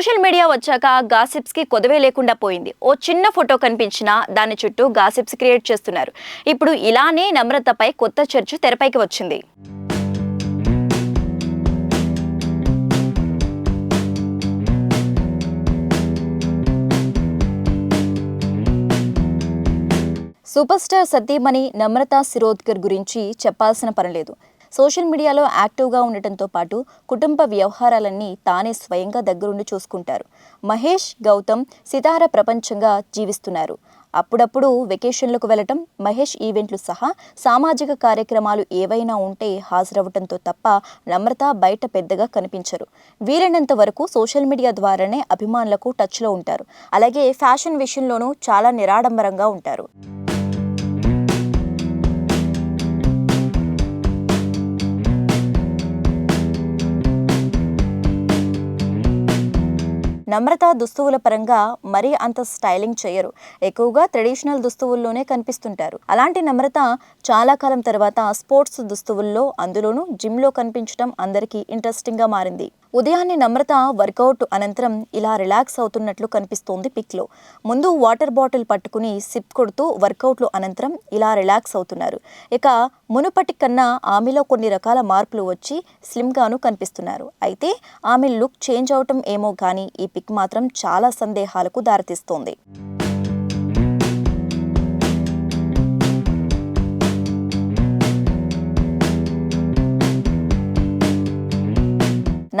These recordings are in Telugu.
సోషల్ మీడియా వచ్చాక గాసిప్స్కి కొదవే లేకుండా పోయింది. ఓ చిన్న ఫోటో కనిపించినా దాని చుట్టూ గాసిప్స్ క్రియేట్ చేస్తున్నారు. ఇప్పుడు ఇలానే నమ్రతపై కొత్త చర్చ తెరపైకి వచ్చింది. సూపర్ స్టార్ సతీమణి నమ్రత శిరోద్కర్ గురించి చెప్పాల్సిన పనిలేదు సోషల్ మీడియాలో యాక్టివ్గా ఉండటంతో పాటు కుటుంబ వ్యవహారాలన్నీ తానే స్వయంగా దగ్గరుండి చూసుకుంటారు. మహేష్ గౌతమ్ సితార ప్రపంచంగా జీవిస్తున్నారు. అప్పుడప్పుడు వెకేషన్లకు వెళ్ళటం మహేష్ ఈవెంట్లు సహా సామాజిక కార్యక్రమాలు ఏవైనా ఉంటే హాజరవటంతో తప్ప నమ్రత బయట పెద్దగా కనిపించరు. వీలైనంత వరకు సోషల్ మీడియా ద్వారానే అభిమానులకు టచ్లో ఉంటారు. అలాగే ఫ్యాషన్ విషయంలోనూ చాలా నిరాడంబరంగా ఉంటారు. నమ్రత దుస్తువుల పరంగా మరీ అంత స్టైలింగ్ చేయరు. ఎక్కువగా ట్రెడిషనల్ దుస్తువుల్లోనే కనిపిస్తుంటారు. అలాంటి నమ్రత చాలా కాలం తర్వాత స్పోర్ట్స్ దుస్తువుల్లో అందులోనూ జిమ్లో కనిపించడం అందరికీ ఇంట్రెస్టింగ్గా మారింది. ఉదయాన్నే నమ్రత వర్కౌట్ అనంతరం ఇలా రిలాక్స్ అవుతున్నట్లు కనిపిస్తోంది పిక్లో. ముందు వాటర్ బాటిల్ పట్టుకుని సిప్ కొడుతూ వర్కౌట్లు అనంతరం ఇలా రిలాక్స్ అవుతున్నారు. ఇక మునుపటి కన్నా ఆమెలో కొన్ని రకాల మార్పులు వచ్చి స్లిమ్గాను కనిపిస్తున్నారు. అయితే ఆమె లుక్ చేంజ్ అవటం ఏమో కానీ ఈ పిక్ మాత్రం చాలా సందేహాలకు దారితీస్తోంది.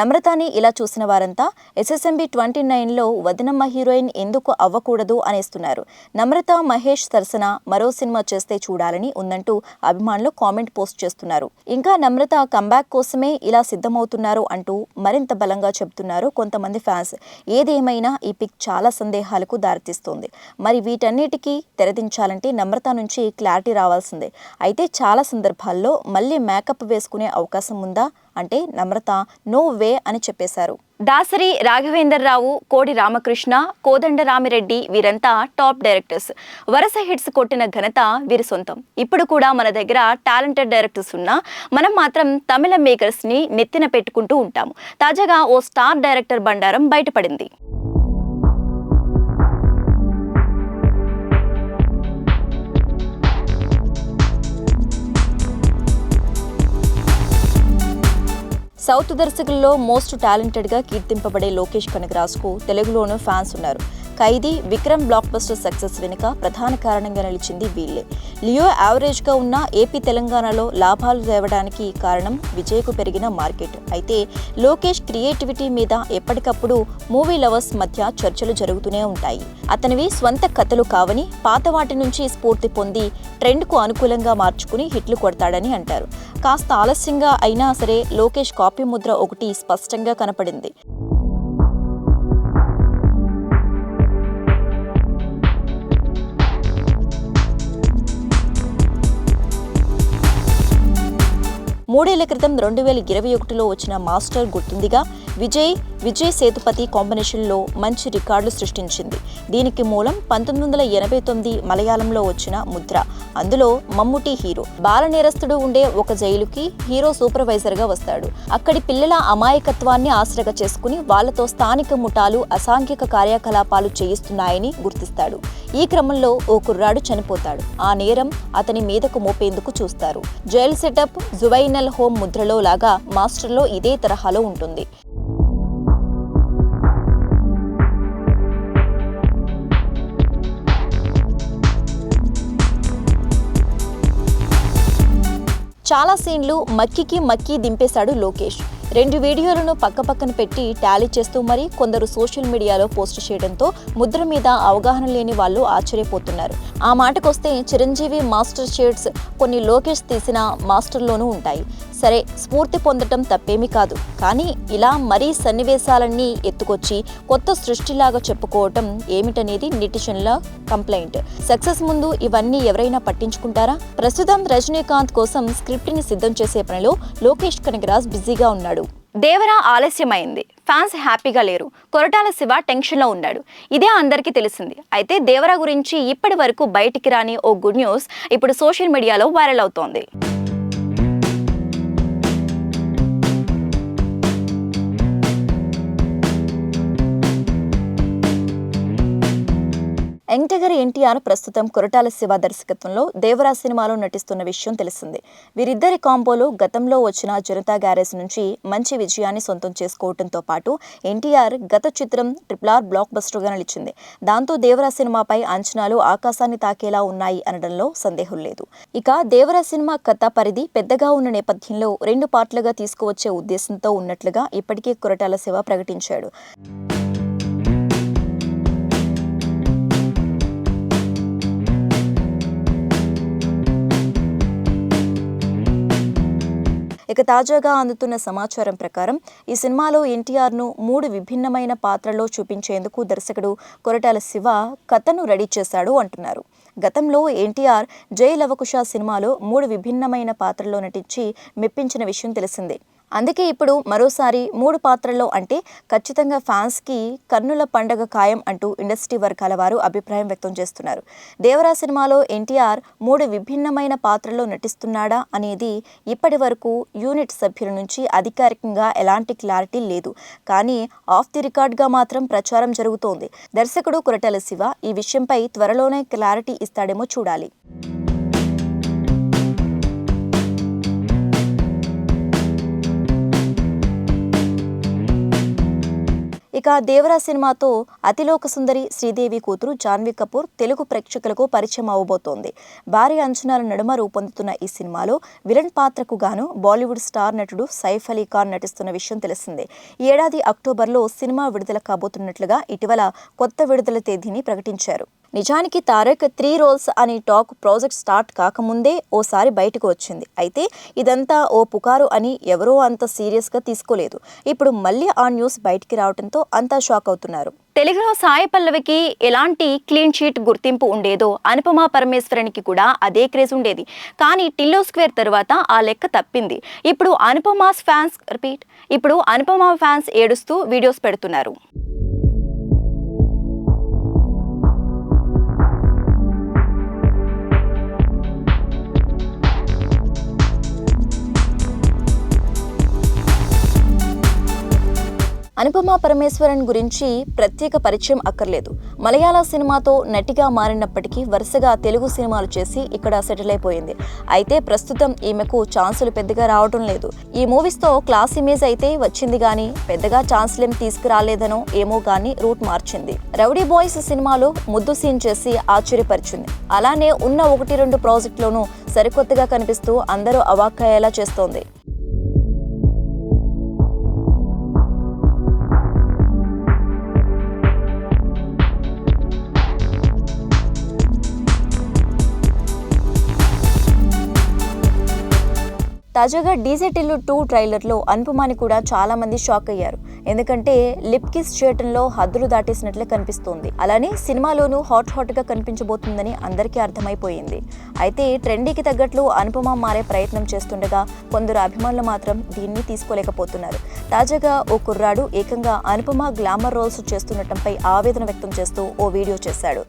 నమ్రతాని ఇలా చూసిన వారంతా ఎస్ఎస్ఎంబి ట్వంటీ నైన్లో వదినమ్మ హీరోయిన్ ఎందుకు అవ్వకూడదు అనేస్తున్నారు. నమ్రత మహేష్ సరసన మరో సినిమా చేస్తే చూడాలని ఉందంటూ అభిమానులు కామెంట్ పోస్ట్ చేస్తున్నారు. ఇంకా నమ్రత కంబ్యాక్ కోసమే ఇలా సిద్ధమవుతున్నారు అంటూ మరింత బలంగా చెబుతున్నారు కొంతమంది ఫ్యాన్స్. ఏదేమైనా ఈ పిక్ చాలా సందేహాలకు దారితీస్తోంది. మరి వీటన్నిటికీ తెరదించాలంటే నమ్రత నుంచి క్లారిటీ రావాల్సిందే. అయితే చాలా సందర్భాల్లో మళ్ళీ మేకప్ వేసుకునే అవకాశం ఉందా? అంటే నమ్రత నో వే అని చెప్పేశారు. దాసరి రాఘవేందర్రావు కోడి రామకృష్ణ కోదండ రామిరెడ్డి వీరంతా టాప్ డైరెక్టర్స్. వరుస హిట్స్ కొట్టిన ఘనత వీరి సొంతం. ఇప్పుడు కూడా మన దగ్గర టాలెంటెడ్ డైరెక్టర్స్ ఉన్నా మనం మాత్రం తమిళ మేకర్స్ని నెత్తిన పెట్టుకుంటూ ఉంటాము. తాజాగా ఓ స్టార్ డైరెక్టర్ బండారం బయటపడింది. సౌత్ దర్శకుల్లో మోస్ట్ టాలెంటెడ్గా కీర్తింపబడే లోకేష్ కనగరాజ్కు తెలుగులోనూ ఫ్యాన్స్ ఉన్నారు. Khaidi Vikram blockbuster success వెనుక ప్రధాన కారణంగా నిలిచింది వీళ్ళే. లియో యావరేజ్గా ఉన్న ఏపీ తెలంగాణలో లాభాలు తేవడానికి కారణం విజయ్కు పెరిగిన మార్కెట్. అయితే లోకేష్ క్రియేటివిటీ మీద ఎప్పటికప్పుడు మూవీ లవర్స్ మధ్య చర్చలు జరుగుతూనే ఉంటాయి. అతనివి స్వంత కథలు కావని పాత వాటి నుంచి స్ఫూర్తి పొంది ట్రెండ్కు అనుకూలంగా మార్చుకుని హిట్లు కొడతాడని అంటారు. కాస్త ఆలస్యంగా అయినా సరే లోకేష్ కాపీ ముద్ర ఒకటి స్పష్టంగా కనపడింది. మూడేళ్ళ క్రితం రెండు వేల ఇరవై ఒకటిలో వచ్చిన మాస్టర్ గుర్తుందిగా. విజయ్ విజయ్ సేతుపతి కాంబినేషన్లో మంచి రికార్డులు సృష్టించింది. దీనికి మూలం పంతొమ్మిది వందల ఎనభై తొమ్మిది మలయాళంలో వచ్చిన ముద్ర. అందులో మమ్ముటి హీరో. బాల నేరస్తుడు ఉండే ఒక జైలుకి హీరో సూపర్వైజర్గా వస్తాడు. అక్కడి పిల్లల అమాయకత్వాన్ని ఆశ్రగా చేసుకుని వాళ్ళతో స్థానిక ముఠాలు అసాంఘిక కార్యకలాపాలు చేయిస్తున్నాయని గుర్తిస్తాడు. ఈ క్రమంలో ఓ కుర్రాడు చనిపోతాడు. ఆ నేరం అతని మీదకు మోపేందుకు చూస్తారు. జైల్ సెటప్ జువైనల్ హోమ్ ముద్రలో లాగా మాస్టర్లో ఇదే తరహాలో ఉంటుంది. చాలా సీన్లు మక్కికి మక్కి దింపేశాడు లోకేష్. రెండు వీడియోలను పక్కపక్కన పెట్టి టాలీ చేస్తూ మరి కొందరు సోషల్ మీడియాలో పోస్ట్ చేయడంతో ముద్ర మీద అవగాహన లేని వాళ్ళు ఆశ్చర్యపోతున్నారు. ఆ మాటకొస్తే చిరంజీవి మాస్టర్ షేడ్స్ కొన్ని లోకేష్ తీసిన మాస్టర్లోనూ ఉంటాయి. సరే స్ఫూర్తి పొందటం తప్పేమీ కాదు. కానీ ఇలా మరీ సన్నివేశాలన్నీ ఎత్తుకొచ్చి కొత్త సృష్టిలాగా చెప్పుకోవటం ఏమిటనేది నెటిజన్ల కంప్లైంట్ సక్సెస్ ముందు ఇవన్నీ ఎవరైనా పట్టించుకుంటారా? ప్రస్తుతం రజనీకాంత్ కోసం స్క్రిప్ట్ని సిద్ధం చేసే పనిలో లోకేష్ కనగరాజ్ బిజీగా ఉన్నాడు. దేవరా ఆలస్యమైంది. ఫ్యాన్స్ హ్యాపీగా లేరు. కొరటాల శివ టెన్షన్లో ఉన్నాడు. ఇదే అందరికీ తెలిసింది. అయితే దేవరా గురించి ఇప్పటి వరకు బయటికి రాని ఓ గుడ్ న్యూస్ ఇప్పుడు సోషల్ మీడియాలో వైరల్ అవుతోంది. యంగ్టగర్ ఎన్టీఆర్ ప్రస్తుతం కొరటాల శివ దర్శకత్వంలో దేవరా సినిమాలో నటిస్తున్న విషయం తెలిసిందే. వీరిద్దరి కాంబోలో గతంలో వచ్చిన జనతా గ్యారేజ్ నుంచి మంచి విజయాన్ని సొంతం చేసుకోవడంతో పాటు ఎన్టీఆర్ గత చిత్రం ట్రిపుల్ ఆర్ బ్లాక్ బస్టర్గా నిలిచింది. దాంతో దేవరా సినిమాపై అంచనాలు ఆకాశాన్ని తాకేలా ఉన్నాయి అనడంలో సందేహం లేదు. ఇక దేవరా సినిమా కథ పరిధి పెద్దగా ఉన్న నేపథ్యంలో రెండు పార్ట్లుగా తీసుకువచ్చే ఉద్దేశంతో ఉన్నట్లుగా ఇప్పటికే కొరటాల శివ ప్రకటించాడు. ఇక తాజాగా అందుతున్న సమాచారం ప్రకారం ఈ సినిమాలో ఎన్టీఆర్ను మూడు విభిన్నమైన పాత్రల్లో చూపించేందుకు దర్శకుడు కొరటాల శివ కథను రెడీ చేశాడు అంటున్నారు. గతంలో ఎన్టీఆర్ జై లవకుశ సినిమాలో మూడు విభిన్నమైన పాత్రల్లో నటించి మెప్పించిన విషయం తెలిసిందే. అందుకే ఇప్పుడు మరోసారి మూడు పాత్రల్లో అంటే ఖచ్చితంగా ఫ్యాన్స్కి కన్నుల పండగ ఖాయం అంటూ ఇండస్ట్రీ వర్గాల వారు అభిప్రాయం వ్యక్తం చేస్తున్నారు. దేవరా సినిమాలో ఎన్టీఆర్ మూడు విభిన్నమైన పాత్రల్లో నటిస్తున్నాడా అనేది ఇప్పటి వరకు యూనిట్ సభ్యుల నుంచి అధికారికంగా ఎలాంటి క్లారిటీ లేదు. కానీ ఆఫ్ ది రికార్డ్గా మాత్రం ప్రచారం జరుగుతోంది. దర్శకుడు కొరటాల శివ ఈ విషయంపై త్వరలోనే క్లారిటీ ఇస్తాడేమో చూడాలి. ఇక దేవరా సినిమాతో అతిలోక సుందరి శ్రీదేవి కూతురు జాన్వీ కపూర్ తెలుగు ప్రేక్షకులకు పరిచయం అవబోతోంది. భారీ అంచనాల నడుమ రూపొందుతున్న ఈ సినిమాలో విలన్ పాత్రకు గాను బాలీవుడ్ స్టార్ నటుడు సైఫ్ అలీ ఖాన్ నటిస్తున్న విషయం తెలిసిందే. ఈ ఏడాది అక్టోబర్లో సినిమా విడుదల కాబోతున్నట్లుగా ఇటీవల కొత్త విడుదల తేదీని ప్రకటించారు. నిజానికి తారక్ త్రీ రోల్స్ అనే టాక్ ప్రాజెక్ట్ స్టార్ట్ కాకముందే ఓసారి బయటకు వచ్చింది. అయితే ఇదంతా ఓ పుకారు అని ఎవరో అంత సీరియస్గా తీసుకోలేదు. ఇప్పుడు మళ్ళీ ఆ న్యూస్ బయటికి రావడంతో అంతా షాక్ అవుతున్నారు. తెలుగులో సాయి పల్లవికి ఎలాంటి క్లీన్ షీట్ గుర్తింపు ఉండేదో అనుపమ పరమేశ్వరనికి కూడా అదే క్రేజ్ ఉండేది. కానీ టిల్లో స్క్వేర్ తర్వాత ఆ లెక్క తప్పింది. ఇప్పుడు అనుపమాస్ ఫ్యాన్స్ రిపీట్ ఇప్పుడు అనుపమ ఫ్యాన్స్ ఏడుస్తూ వీడియోస్ పెడుతున్నారు. అనుపమ పరమేశ్వరన్ గురించి ప్రత్యేక పరిచయం అక్కర్లేదు. మలయాళ సినిమాతో నటిగా మారినప్పటికీ వరుసగా తెలుగు సినిమాలు చేసి ఇక్కడ సెటిల్ అయిపోయింది. అయితే ప్రస్తుతం ఈమెకు ఛాన్సులు పెద్దగా రావడం లేదు. ఈ మూవీస్తో క్లాస్ ఇమేజ్ అయితే వచ్చింది కానీ పెద్దగా ఛాన్స్లేం తీసుకురాలేదనో ఏమో కానీ రూట్ మార్చింది. రౌడీ బాయ్స్ సినిమాలో ముద్దు సీన్ చేసి ఆశ్చర్యపరిచింది. అలానే ఉన్న ఒకటి రెండు ప్రాజెక్టులోనూ సరికొత్తగా కనిపిస్తూ అందరూ అవాక్కయ్యేలా చేస్తోంది. తాజాగా డీజే టిల్లు టూ ట్రైలర్లో అనుపమాని కూడా చాలా మంది షాక్ అయ్యారు. ఎందుకంటే లిప్ కిస్ చేయటంలో హద్దులు దాటేసినట్లే కనిపిస్తోంది. అలానే సినిమాలోనూ హాట్ హాట్గా కనిపించబోతుందని అందరికీ అర్థమైపోయింది. అయితే ట్రెండీకి తగ్గట్లు అనుపమ మారే ప్రయత్నం చేస్తుండగా కొందరు అభిమానులు మాత్రం దీన్ని తీసుకోలేకపోతున్నారు. తాజాగా ఓ కుర్రాడు ఏకంగా అనుపమ గ్లామర్ రోల్స్ చేస్తుండటంపై ఆవేదన వ్యక్తం చేస్తూ ఓ వీడియో చేశాడు.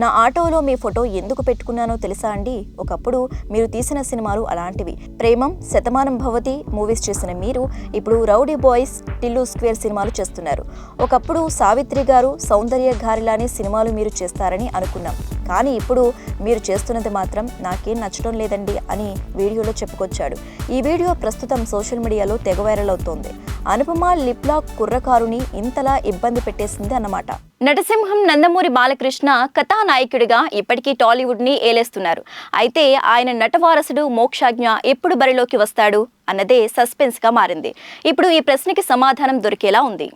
నా ఆటోలో మీ ఫోటో ఎందుకు పెట్టుకున్నానో తెలుసా అండి? ఒకప్పుడు మీరు తీసిన సినిమాలు అలాంటివి. ప్రేమం శతమానం భవతి మూవీస్ చేసిన మీరు ఇప్పుడు రౌడీ బాయ్స్ టిల్లు స్క్వేర్ సినిమాలు చేస్తున్నారు. ఒకప్పుడు సావిత్రి గారు సౌందర్య గారిలానే సినిమాలు మీరు చేస్తారని అనుకున్నాం. కానీ ఇప్పుడు మీరు చేస్తున్నది మాత్రం నాకేం నచ్చడం లేదండి అని వీడియోలో చెప్పుకొచ్చాడు. ఈ వీడియో ప్రస్తుతం సోషల్ మీడియాలో తెగ వైరల్ అవుతోంది. అనుపమ లిప్లాక్ కుర్రకారుని ఇంతలా ఇబ్బంది పెట్టేసింది అన్నమాట. నటసింహం నందమూరి బాలకృష్ణ కథానాయకుడిగా ఇప్పటికీ టాలీవుడ్ని ఏలేస్తున్నారు. అయితే ఆయన నటవారసుడు మోక్షాజ్ఞ ఎప్పుడు బరిలోకి వస్తాడు అన్నదే సస్పెన్స్గా మారింది. ఇప్పుడు ఈ ప్రశ్నకి సమాధానం దొరికేలా ఉంది.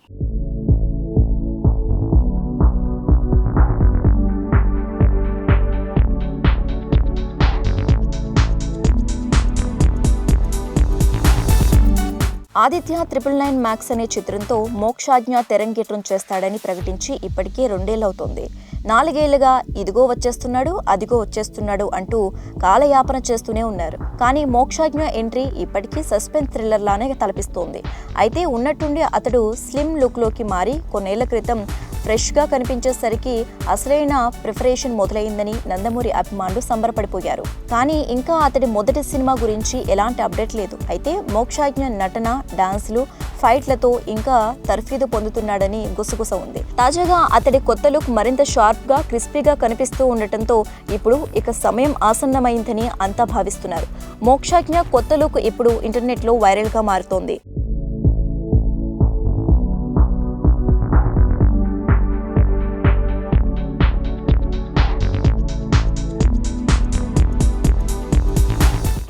ఆదిత్య త్రిపుల్ నైన్ మ్యాక్స్ అనే చిత్రంతో మోక్షాజ్ఞ తెరంగేట్రం చేస్తాడని ప్రకటించి ఇప్పటికే రెండేళ్ళవుతోంది నాలుగేళ్ళుగా ఇదిగో వచ్చేస్తున్నాడు అదిగో వచ్చేస్తున్నాడు అంటూ కాలయాపన చేస్తూనే ఉన్నారు. కానీ మోక్షాజ్ఞ ఎంట్రీ ఇప్పటికీ సస్పెన్స్ థ్రిల్లర్ లానే తలపిస్తోంది. అయితే ఉన్నట్టుండి అతడు స్లిమ్ లుక్లోకి మారి కొన్నేళ్ళ క్రితం ఫ్రెష్గా కనిపించేసరికి అసలైన ప్రిపరేషన్ మొదలైందని నందమూరి అభిమానులు సంబరపడిపోయారు. కానీ ఇంకా అతడి మొదటి సినిమా గురించి ఎలాంటి అప్డేట్ లేదు. అయితే మోక్షాజ్ఞ నటన డాన్సులు ఫైట్లతో ఇంకా తర్ఫీదు పొందుతున్నాడని గుసగుస ఉంది. తాజాగా అతడి కొత్త లుక్ మరింత షార్ప్గా క్రిస్పీగా కనిపిస్తూ ఉండటంతో ఇప్పుడు ఇక సమయం ఆసన్నమైందని అంతా భావిస్తున్నారు. మోక్షాజ్ఞ కొత్త లుక్ ఇప్పుడు ఇంటర్నెట్లో వైరల్గా మారుతోంది.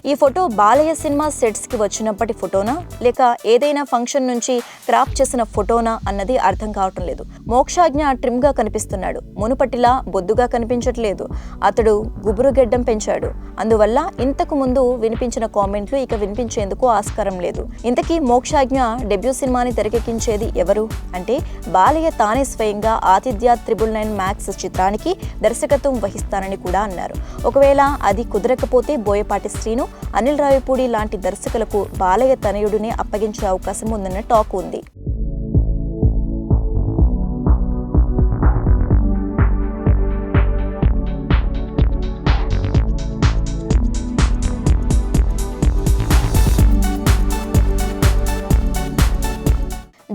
ఈ ఫోటో బాలయ్య సినిమా సెట్స్కి వచ్చినప్పటి ఫోటోనా? లేక ఏదైనా ఫంక్షన్ నుంచి క్రాప్ చేసిన ఫోటోనా? అన్నది అర్థం కావటం లేదు. మోక్షాజ్ఞ ట్రిమ్గా కనిపిస్తున్నాడు. మునుపటిలా బొద్దుగా కనిపించట్లేదు. అతడు గుబురు గెడ్డం పెంచాడు. అందువల్ల ఇంతకు ముందు వినిపించిన కామెంట్లు ఇక వినిపించేందుకు ఆస్కారం లేదు. ఇంతకీ మోక్షాజ్ఞ డెబ్యూ సినిమాని తెరకెక్కించేది ఎవరు? అంటే బాలయ్య తానే స్వయంగా ఆతిథ్య త్రిబుల్ నైన్ మ్యాక్స్ చిత్రానికి దర్శకత్వం వహిస్తానని కూడా అన్నారు. ఒకవేళ అది కుదరకపోతే బోయపాటి శ్రీను అనిల్ రావిపూడి లాంటి దర్శకులకు బాలయ్య తనయుడిని అప్పగించే అవకాశం ఉందన్న టాక్ ఉంది.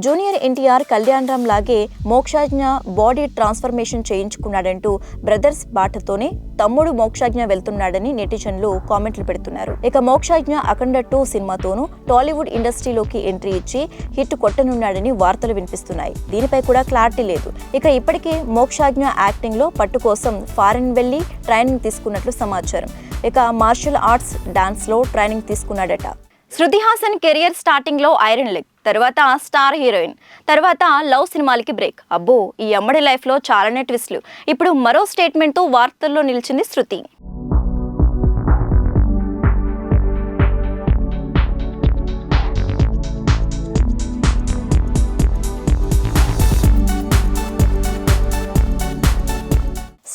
జూనియర్ ఎన్టీఆర్ కళ్యాణ్ రామ్ లాగే మోక్షాజ్ఞ బాడీ ట్రాన్స్ఫర్మేషన్ చేయించుకున్నాడంటూ బ్రదర్స్ బాటతోనే తమ్ముడు మోక్షాజ్ఞ వెళ్తున్నాడని నెటిజన్లు కామెంట్లు పెడుతున్నారు. ఇక మోక్షాజ్ఞ అఖండ టూ సినిమాతోనూ టాలీవుడ్ ఇండస్ట్రీలోకి ఎంట్రీ ఇచ్చి హిట్ కొట్టనున్నాడని వార్తలు వినిపిస్తున్నాయి. దీనిపై కూడా క్లారిటీ లేదు. ఇక ఇప్పటికే మోక్షాజ్ఞ యాక్టింగ్లో పట్టు కోసం ఫారెన్ వెళ్ళి ట్రైనింగ్ తీసుకున్నట్లు సమాచారం. ఇక మార్షల్ ఆర్ట్స్ డాన్స్లో ట్రైనింగ్ తీసుకున్నాడట. శృతి హాసన్ కెరియర్ స్టార్టింగ్లో ఐరన్ లెగ్. తర్వాత స్టార్ హీరోయిన్ తర్వాత లవ్ సినిమాలకి బ్రేక్. అబ్బో ఈ అమ్మడి లైఫ్లో చాలానే ట్విస్ట్లు. ఇప్పుడు మరో స్టేట్మెంట్తో వార్తల్లో నిలిచింది శృతి.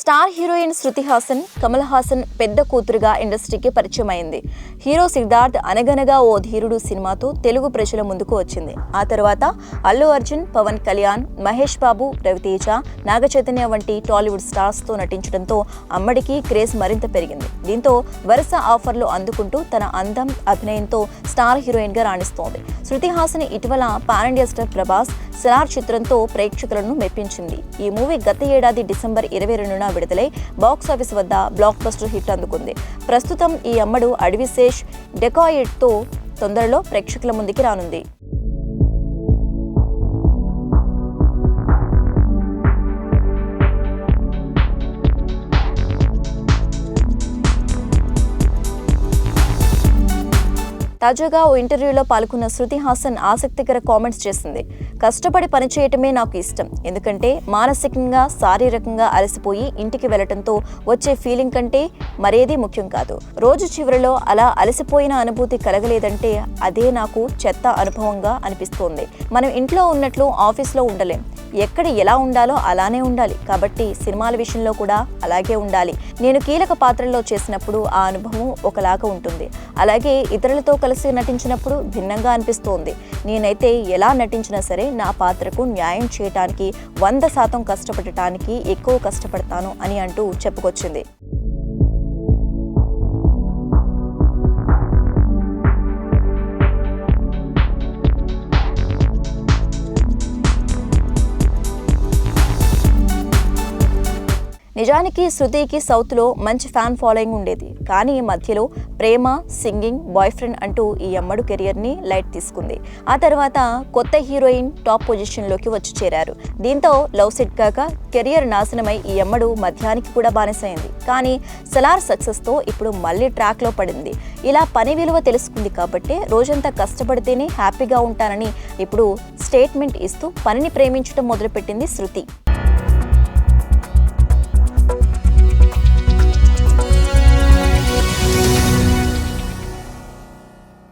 స్టార్ హీరోయిన్ శృతి హాసన్ కమల్ హాసన్ పెద్ద కూతురుగా ఇండస్ట్రీకి పరిచయం అయింది హీరో సిద్ధార్థ్ అనగనగా ఓ ధీరుడు సినిమాతో తెలుగు ప్రజల ముందుకు వచ్చింది. ఆ తర్వాత అల్లు అర్జున్ పవన్ కళ్యాణ్ మహేష్ బాబు రవితేజ నాగచైతన్య వంటి టాలీవుడ్ స్టార్స్తో నటించడంతో అమ్మడికి క్రేజ్ మరింత పెరిగింది. దీంతో వరుస ఆఫర్లు అందుకుంటూ తన అందం అభినయంతో స్టార్ హీరోయిన్గా రాణిస్తోంది. శృతి హాసన్ ఇటీవల pan India star Prabhas Salaar చిత్రంతో ప్రేక్షకులను మెప్పించింది. ఈ మూవీ గత ఏడాది డిసెంబర్ ఇరవై రెండున విడుదలై బాక్స్ ఆఫీస్ వద్ద బ్లాక్ బస్టర్ హిట్ అందుకుంది. ప్రస్తుతం ఈ అమ్మడు అడవిశేష్ డెకాయిడ్తో తొందరలో ప్రేక్షకుల ముందుకి రానుంది. తాజాగా ఓ ఇంటర్వ్యూలో పాల్గొన్న శృతి హాసన్ ఆసక్తికర కామెంట్స్ చేసింది. కష్టపడి పనిచేయటమే నాకు ఇష్టం. ఎందుకంటే మానసికంగా శారీరకంగా అలసిపోయి ఇంటికి వెళ్ళటంతో వచ్చే ఫీలింగ్ కంటే మరేది ముఖ్యం కాదు. రోజు చివరిలో అలా అలసిపోయిన అనుభూతి కలగలేదంటే అదే నాకు చెత్త అనుభవంగా అనిపిస్తోంది. మనం ఇంట్లో ఉన్నట్లు ఆఫీస్లో ఉండలేం. ఎక్కడ ఎలా ఉండాలో అలానే ఉండాలి. కాబట్టి సినిమాల విషయంలో కూడా అలాగే ఉండాలి. నేను కీలక పాత్రల్లో చేసినప్పుడు ఆ అనుభవం ఒకలాగా ఉంటుంది. అలాగే ఇతరులతో కలిసి నటించినప్పుడు భిన్నంగా అనిపిస్తోంది. నేనైతే ఎలా నటించినా సరే నా పాత్రకు న్యాయం చేయటానికి వంద శాతం కష్టపడటానికి ఎక్కువ కష్టపడతాను అని అంటూ చెప్పుకొచ్చింది. నిజానికి శృతికి సౌత్లో మంచి ఫ్యాన్ ఫాలోయింగ్ ఉండేది. కానీ మధ్యలో ప్రేమ సింగింగ్ బాయ్ ఫ్రెండ్ అంటూ ఈ అమ్మడు కెరియర్ని లైట్ తీసుకుంది. ఆ తర్వాత కొత్త హీరోయిన్ టాప్ పొజిషన్లోకి వచ్చి చేరారు. దీంతో లవ్ సెట్ కాక కెరియర్ నాశనమై ఈ అమ్మడు మధ్యానికి కూడా బానిసైంది. కానీ సలార్ సక్సెస్తో ఇప్పుడు మళ్ళీ ట్రాక్లో పడింది. ఇలా పని విలువ తెలుసుకుంది కాబట్టి రోజంతా కష్టపడితేనే హ్యాపీగా ఉంటానని ఇప్పుడు స్టేట్మెంట్ ఇస్తూ పనిని ప్రేమించడం మొదలుపెట్టింది శృతి.